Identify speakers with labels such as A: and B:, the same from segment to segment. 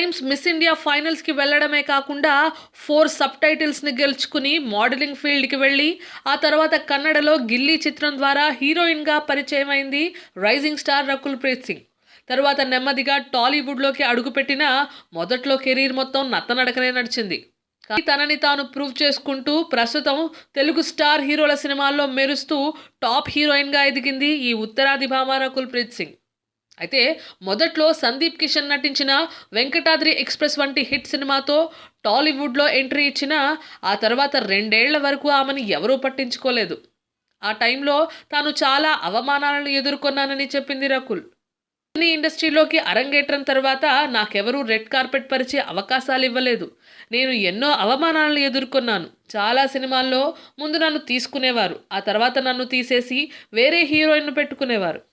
A: Times miss India ఫైనల్స్కి వెళ్ళడమే కాకుండా ఫోర్ సబ్ టైటిల్స్ని గెలుచుకుని మోడలింగ్ ఫీల్డ్కి వెళ్ళి ఆ తర్వాత కన్నడలో గిల్లీ చిత్రం ద్వారా హీరోయిన్గా పరిచయం అయింది రైజింగ్ స్టార్ రకుల్ ప్రీత్ సింగ్. తర్వాత నెమ్మదిగా టాలీవుడ్లోకి అడుగుపెట్టిన మొదట్లో కెరీర్ మొత్తం నత్తనడకనే నడిచింది. కానీ తనని తాను ప్రూవ్ చేసుకుంటూ ప్రస్తుతం తెలుగు స్టార్ హీరోల సినిమాల్లో మెరుస్తూ టాప్ హీరోయిన్గా ఎదిగింది ఈ ఉత్తరాది భామ రకుల్ ప్రీత్ సింగ్. అయితే మొదట్లో సందీప్ కిషన్ నటించిన వెంకటాద్రి ఎక్స్ప్రెస్ వంటి హిట్ సినిమాతో టాలీవుడ్లో ఎంట్రీ ఇచ్చిన ఆ తర్వాత రెండేళ్ళ వరకు ఆమెను ఎవరూ పట్టించుకోలేదు. ఆ టైంలో తాను చాలా అవమానాలను ఎదుర్కొన్నానని చెప్పింది రకుల్. సినీ ఇండస్ట్రీలోకి అరంగేట్రం తర్వాత నాకెవరూ రెడ్ కార్పెట్ పరిచే అవకాశాలు ఇవ్వలేదు. నేను ఎన్నో అవమానాలను ఎదుర్కొన్నాను. చాలా సినిమాల్లో ముందు నన్ను తీసుకునేవారు. ఆ తర్వాత నన్ను తీసేసి వేరే హీరోయిన్ను పెట్టుకునేవారు.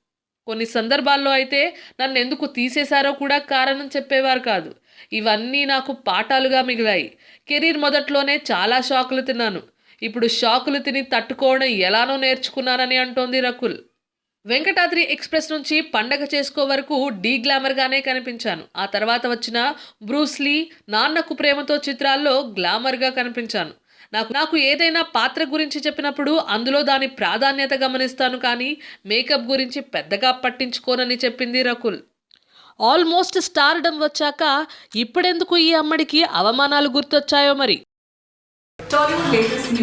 A: కొన్ని సందర్భాల్లో అయితే నన్ను ఎందుకు తీసేశారో కూడా కారణం చెప్పేవారు కాదు. ఇవన్నీ నాకు పాఠాలుగా మిగిలాయి. కెరీర్ మొదట్లోనే చాలా షాకులు తిన్నాను. ఇప్పుడు షాకులు తిని తట్టుకోవడం ఎలానో నేర్చుకున్నానని అంటోంది రకుల్. వెంకటాద్రి ఎక్స్ప్రెస్ నుంచి పండగ చేసుకో వరకు డీ గ్లామర్గానే కనిపించాను. ఆ తర్వాత వచ్చిన బ్రూస్లీ నాన్నకు ప్రేమతో చిత్రాల్లో గ్లామర్గా కనిపించాను. నాకు నాకు ఏదైనా పాత్ర గురించి చెప్పినప్పుడు అందులో దాని ప్రాధాన్యత గమనిస్తాను కానీ మేకప్ గురించి పెద్దగా పట్టించుకోనని చెప్పింది రకుల్. ఆల్మోస్ట్ స్టార్డం వచ్చాక ఇప్పుడెందుకు ఈ అమ్మడికి అవమానాలు గుర్తొచ్చాయో మరి?
B: టాలీవుడ్ లేటెస్ట్